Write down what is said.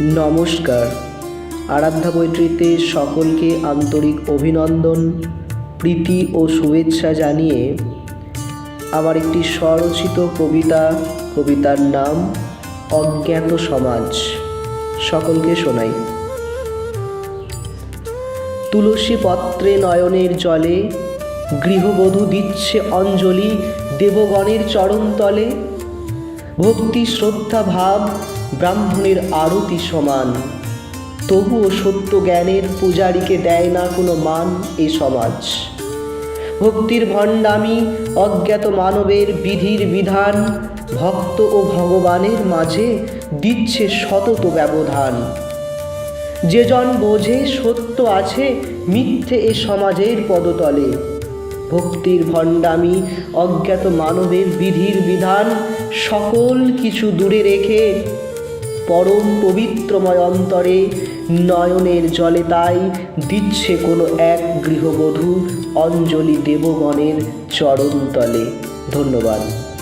নমস্কার। আরাধ্যা বৈত্রীতে সকলকে আন্তরিক অভিনন্দন, প্রীতি ও শুভেচ্ছা জানিয়ে আমার একটি স্বরচিত কবিতা, কবিতার নাম অজ্ঞাত সমাজ। সকলকে শোনাই। তুলসী পত্রে নয়নের জলে গৃহবধূ দিচ্ছে অঞ্জলি, দেবগণের চরণতলে ভক্তি, শ্রদ্ধা, ভাব ব্রাহ্মণের আরতি সমান। তবুও সত্য জ্ঞানের পূজারীকে দেয় না কোনো মান এ সমাজ। ভক্তির ভণ্ডামি, অজ্ঞাত মানবের বিধির বিধান, ভক্ত ও ভগবানের মাঝে দিচ্ছে সতত ব্যবধান। যেজন বোঝে সত্য আছে, মিথ্যে এ সমাজের পদতলে। ভক্তির ভণ্ডামি, অজ্ঞাত মানবের বিধির বিধান, সকল কিছু দূরে রেখে পরম পবিত্রময় অন্তরে নয়নের জলে তাই দিচ্ছে কোনো এক গৃহবধূ অঞ্জলি দেবগণের চরণতলে। ধন্যবাদ।